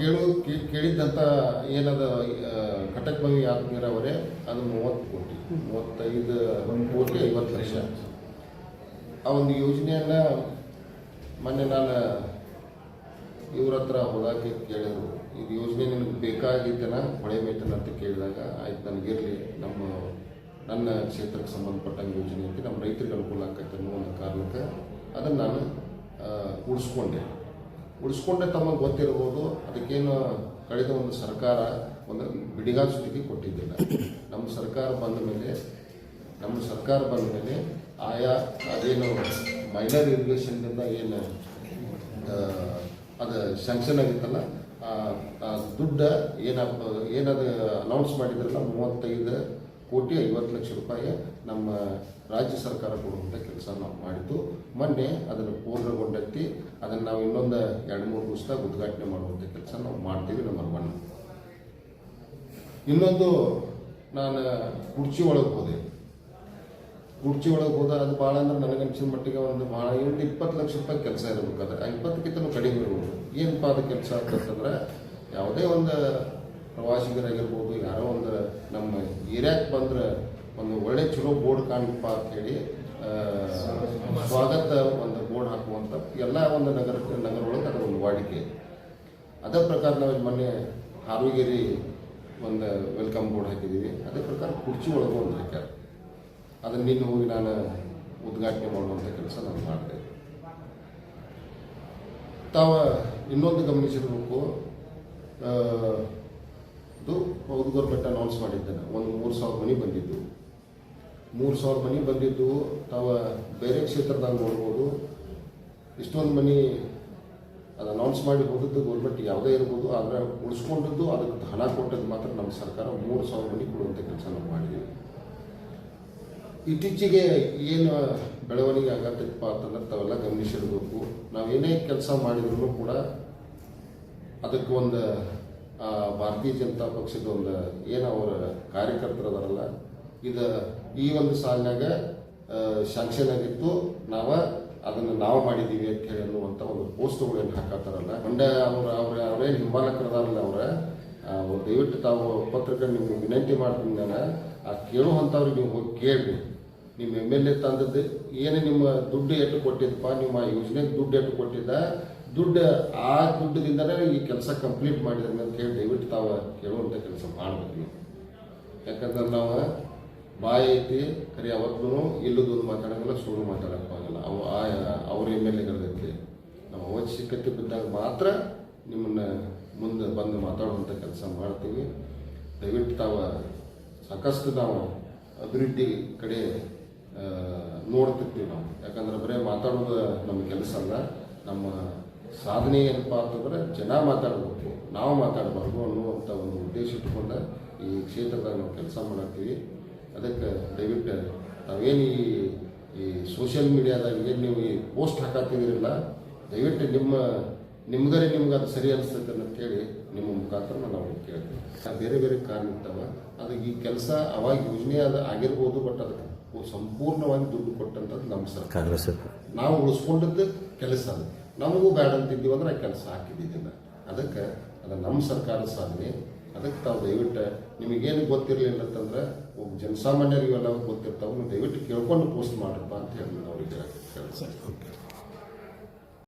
ಕೇಳು ಕೇಳಿದ್ದಂಥ ಏನದ ಕಟಕ್ ಭವಿ ಬಾವಿ ಯಾಕೆ ನೀರಾವರಿ ಅದು ಮೂವತ್ತು ಕೋಟಿ, ಮೂವತ್ತೈದು ಕೋಟಿ ಐವತ್ತು ಲಕ್ಷ. ಆ ಒಂದು ಯೋಜನೆಯನ್ನ ಮೊನ್ನೆ ನಾನು ಇವ್ರ ಹತ್ರ ಹೋದಾಗ ಕೇಳಿದ್ರು. ಇದು ಯೋಜನೆ ನಿನಗೆ ಬೇಕಾಗಿದ್ದನ ಹೊಳೆ ಮೇತನ ಅಂತ ಕೇಳಿದಾಗ, ಆಯ್ತು ನನಗಿರಲಿ ನಮ್ಮ, ನನ್ನ ಕ್ಷೇತ್ರಕ್ಕೆ ಸಂಬಂಧಪಟ್ಟಂಗೆ ಯೋಜನೆ ಅಂತ ನಮ್ಮ ರೈತರಿಗೆ ಅನುಕೂಲ ಆಕೈತೆ ಅನ್ನೋ ಒಂದು ಕಾರಣಕ್ಕೆ ಅದನ್ನು ನಾನು ಉಳಿಸ್ಕೊಂಡೆ. ಉಳಿಸ್ಕೊಂಡೆ ತಮಗೆ ಗೊತ್ತಿರ್ಬೋದು ಅದಕ್ಕೇನು ಕಳೆದ ಒಂದು ಸರ್ಕಾರ ಒಂದು ಬಿಡಿಗಾಲ ಸ್ಥಿತಿ ಕೊಟ್ಟಿದ್ದಿಲ್ಲ. ನಮ್ಮ ಸರ್ಕಾರ ಬಂದ ಮೇಲೆ, ನಮ್ಮ ಸರ್ಕಾರ ಬಂದ ಮೇಲೆ ಆಯಾ ಅದೇನು ಮೈನರ್ ಇರಿಗೇಷನ್ನಿಂದ ಏನು ಅದು ಸ್ಯಾಂಕ್ಷನ್ ಆಗಿತ್ತಲ್ಲ, ಆ ಏನಪ್ಪ ದುಡ್ಡ ಏನ ಏನದು ಅನೌನ್ಸ್ ಮಾಡಿದ್ರಲ್ಲ, ಮೂವತ್ತೈದು ಕೋಟಿ ಐವತ್ತು ಲಕ್ಷ ರೂಪಾಯಿ ನಮ್ಮ ರಾಜ್ಯ ಸರ್ಕಾರ ಕೊಡುವಂಥ ಕೆಲಸ ನಾವು ಮಾಡಿದ್ದು. ಮೊನ್ನೆ ಅದನ್ನು ಪೂರ್ಣಗೊಂಡೈತಿ ಅದನ್ನು ನಾವು ಇನ್ನೊಂದು ಎರಡು ಮೂರು ದಿವಸದಾಗ ಉದ್ಘಾಟನೆ ಮಾಡುವಂಥ ಕೆಲಸ ನಾವು ಮಾಡ್ತೀವಿ ನಂಬರ್ ಒನ್ ಇನ್ನೊಂದು ನಾನು ಕುರ್ಚಿ ಒಳಗೆ ಹೋದೆ. ಕುರ್ಚಿ ಒಳಗೆ ಹೋದ ಅದು ಭಾಳ ಅಂದ್ರೆ ನನಗನ್ಸಿದ ಮಟ್ಟಿಗೆ ಒಂದು ಭಾಳ ಒಂದು ಇಪ್ಪತ್ತು ಲಕ್ಷ ರೂಪಾಯಿ ಕೆಲಸ ಇರಬೇಕಾದ್ರೆ ಆ ಇಪ್ಪತ್ತಕ್ಕಿಂತ ಕಡಿಮೆ ಇರ್ಬೋದು. ಏನಪ್ಪ ಅದು ಕೆಲಸ ಅಂತಂದ್ರೆ ಯಾವುದೇ ಒಂದು ಪ್ರವಾಸಿಗರಾಗಿರ್ಬೋದು, ಯಾರೋ ಒಂದು ನಮ್ಮ ಏರಿಯಾಕ್ಕೆ ಬಂದ್ರೆ ಒಂದು ಒಳ್ಳೆ ಚಲೋ ಬೋರ್ಡ್ ಕಾಣಪ್ಪ ಹೇಳಿ ಸ್ವಾಗತ ಒಂದು ಬೋರ್ಡ್ ಹಾಕುವಂಥ ಎಲ್ಲ ಒಂದು ನಗರ ನಗರ ಒಳಗೆ ಅದರ ಒಂದು ವಾಡಿಕೆ. ಅದೇ ಪ್ರಕಾರ ನಾವು ಮೊನ್ನೆ ಹಾರುಗೇರಿ ಒಂದು ವೆಲ್ಕಮ್ ಬೋರ್ಡ್ ಹಾಕಿದ್ದೀವಿ. ಅದೇ ಪ್ರಕಾರ ಕುರ್ಚಿ ಒಳಗೂ ಒಂದು ಹಾಕ್ಯಾರ. ಅದನ್ನು ನಿನ್ನೆ ಹೋಗಿ ನಾನು ಉದ್ಘಾಟನೆ ಮಾಡುವಂಥ ಕೆಲಸ ನಾನು ಮಾಡಿದೆ. ತಾವ ಇನ್ನೊಂದು ಗಮನಿಸಿರಬೇಕು ಇದು ಹೌದು ಗೌರ್ಮೆಂಟ್ ಅನೌನ್ಸ್ ಮಾಡಿದ್ದೇನೆ ಒಂದು ಮೂರು ಸಾವಿರ ಮನೆ ಬಂದಿದ್ದು. ಮೂರು ಸಾವಿರ ಮನೆ ಬಂದಿದ್ದು, ತಾವು ಬೇರೆ ಕ್ಷೇತ್ರದಾಗ ನೋಡ್ಬೋದು. ಇಷ್ಟೊಂದು ಮನೆ ಅದು ಅನೌನ್ಸ್ ಮಾಡಿ ಹೋದದ್ದು ಗೌರ್ಮೆಂಟ್ ಯಾವುದೇ ಇರ್ಬೋದು, ಆದರೆ ಉಳಿಸ್ಕೊಂಡದ್ದು ಅದಕ್ಕೆ ಹಣ ಕೊಟ್ಟದ್ದು ಮಾತ್ರ ನಮ್ಮ ಸರ್ಕಾರ. ಮೂರು ಸಾವಿರ ಮನೆ ಕೊಡುವಂಥ ಕೆಲಸ ನಾವು ಮಾಡಿದ್ದೀವಿ ಇತ್ತೀಚೆಗೆ ಏನು ಬೆಳವಣಿಗೆ ಆಗತ್ತಪ್ಪ ಅಂತಂದ್ರೆ ತಾವೆಲ್ಲ ನಾವು ನಾವೇನೇ ಕೆಲಸ ಮಾಡಿದ್ರು ಕೂಡ ಅದಕ್ಕೆ ಒಂದು ಭಾರತೀಯ ಜನತಾ ಪಕ್ಷದ ಒಂದು ಏನು ಅವರ ಕಾರ್ಯಕರ್ತರದಾರಲ್ಲ ಇದು ಈ ಒಂದು ಸಾಲಿನಾಗ ಶಾಂಕ್ಷನ್ ಆಗಿತ್ತು ನಾವು ಅದನ್ನು ನಾವು ಮಾಡಿದ್ದೀವಿ ಅಂತ ಹೇಳಿ ಅನ್ನುವಂಥ ಒಂದು ಪೋಸ್ಟ್ಗಳೇನು ಹಾಕತ್ತಾರಲ್ಲ. ಮಂಡ್ಯ ಅವ್ರ ಅವ್ರ, ಅವರೇ ಹಿಂಬಾಲಕರದಾರಲ್ಲ ಅವರ. ದಯವಿಟ್ಟು ತಾವು ಪತ್ರಕ ನಿಮ್ಗೆ ವಿನಂತಿ ಮಾಡ್ತೀನಿ ನಾನು. ಆ ಕೇಳುವಂಥವ್ರಿಗೆ ನೀವು ಹೋಗಿ ಕೇಳಿರಿ. ನಿಮ್ಮ ಎಂ ಎಲ್ ಎ ತಂದದ್ದು ಏನು ನಿಮ್ಮ ದುಡ್ಡು ಎಟ್ಟು ಕೊಟ್ಟಿದ್ದಪ್ಪ, ನಿಮ್ಮ ಯೋಜನೆಗೆ ದುಡ್ಡು ಎಟ್ಟು ಕೊಟ್ಟಿದ್ದ ದುಡ್ಡು, ಆ ದುಡ್ಡದಿಂದನೇ ಈ ಕೆಲಸ ಕಂಪ್ಲೀಟ್ ಮಾಡಿದ್ರೆ ಅಂತ ಹೇಳಿ ದಯವಿಟ್ಟು ತಾವು ಕೇಳುವಂಥ ಕೆಲಸ ಮಾಡ್ಬೇಕು ನೀವು. ಯಾಕಂದ್ರೆ ನಾವು ಬಾಯಿ ಐತಿ, ಕರೆ ಇಲ್ಲದ ಒಂದು ಮಾತಾಡೋಂಗಿಲ್ಲ, ಸುಳ್ಳು ಮಾತಾಡೋಕ್ಕಾಗಲ್ಲ ಅವು ಆ, ಅವ್ರ ಎಂ ಎಲ್ ನಾವು ಅವಶ್ಯಕತೆ ಬಿದ್ದಾಗ ಮಾತ್ರ ನಿಮ್ಮನ್ನು ಮುಂದೆ ಬಂದು ಮಾತಾಡುವಂಥ ಕೆಲಸ ಮಾಡ್ತೀವಿ. ದಯವಿಟ್ಟು ತಾವು ಸಾಕಷ್ಟು ನಾವು ಅಭಿವೃದ್ಧಿ ಕಡೆ ನೋಡ್ತಿರ್ತೀವಿ ನಾವು. ಯಾಕಂದ್ರೆ ಬರೀ ಮಾತಾಡೋದು ನಮ್ಮ ಕೆಲಸ ಅಲ್ಲ ನಮ್ಮ ಸಾಧನೆ ಏನಪ್ಪ ಅಂತಂದ್ರೆ ಜನ ಮಾತಾಡಬೇಕು ನಾವು ಮಾತಾಡಬಾರ್ದು ಅನ್ನುವಂಥ ಒಂದು ಉದ್ದೇಶ ಇಟ್ಕೊಂಡು ಈ ಕ್ಷೇತ್ರದಾಗ ನಾವು ಕೆಲಸ ಮಾಡತ್ತೀವಿ ಅದಕ್ಕೆ ದಯವಿಟ್ಟು ನಾವೇನು ಈ ಈ ಸೋಷಿಯಲ್ ಮೀಡಿಯಾದಾಗ ಏನು ನೀವು ಈ ಪೋಸ್ಟ್ ಹಾಕತ್ತಿದ್ದೀರಲ್ಲ ದಯವಿಟ್ಟು ನಿಮ್ಮ ನಿಮ್ಗರೆ ನಿಮ್ಗೆ ಅದು ಸರಿ ಅನಿಸ್ತೈತೆ ಅಂತೇಳಿ ನಿಮ್ಮ ಮುಖಾಂತರ ನಾವು ಕೇಳ್ತೀವಿ. ಆ ಬೇರೆ ಬೇರೆ ಕಾರಣ ಇರ್ತಾವ ಅದು ಈ ಕೆಲಸ ಅವಾಗ ಯೋಜನೆ ಅದು ಆಗಿರ್ಬೋದು ಬಟ್ ಅದಕ್ಕೆ ಸಂಪೂರ್ಣವಾಗಿ ದುಡ್ಡು ಕೊಟ್ಟಂಥದ್ದು ನಮ್ಮ ಸರ್ಕಾರ. ನಾವು ಉಳಿಸ್ಕೊಂಡದ್ದು ಕೆಲಸ ಅದು. ನಮಗೂ ಬೇಡ ಅಂತಿದ್ದೀವಿ ಅಂದ್ರೆ ಕೆಲಸ ಹಾಕಿದ್ದಿದ್ದಿಲ್ಲ ಅದಕ್ಕೆ ಅದು ನಮ್ಮ ಸರ್ಕಾರದ ಸಾಧನೆ. ಅದಕ್ಕೆ ತಾವು ದಯವಿಟ್ಟು ನಿಮಗೇನು ಗೊತ್ತಿರಲಿಲ್ಲ ಅಂತಂದ್ರೆ, ಒಬ್ಬ ಜನಸಾಮಾನ್ಯರಿಗೆಲ್ಲ ಗೊತ್ತಿರ್ತಾವೆ ದಯವಿಟ್ಟು ಕೇಳ್ಕೊಂಡು ಪೋಸ್ಟ್ ಮಾಡ್ರಪ್ಪ ಅಂತ ಹೇಳಿ ಅವ್ರಿಗೆ ಹೇಳ್ತೀನಿ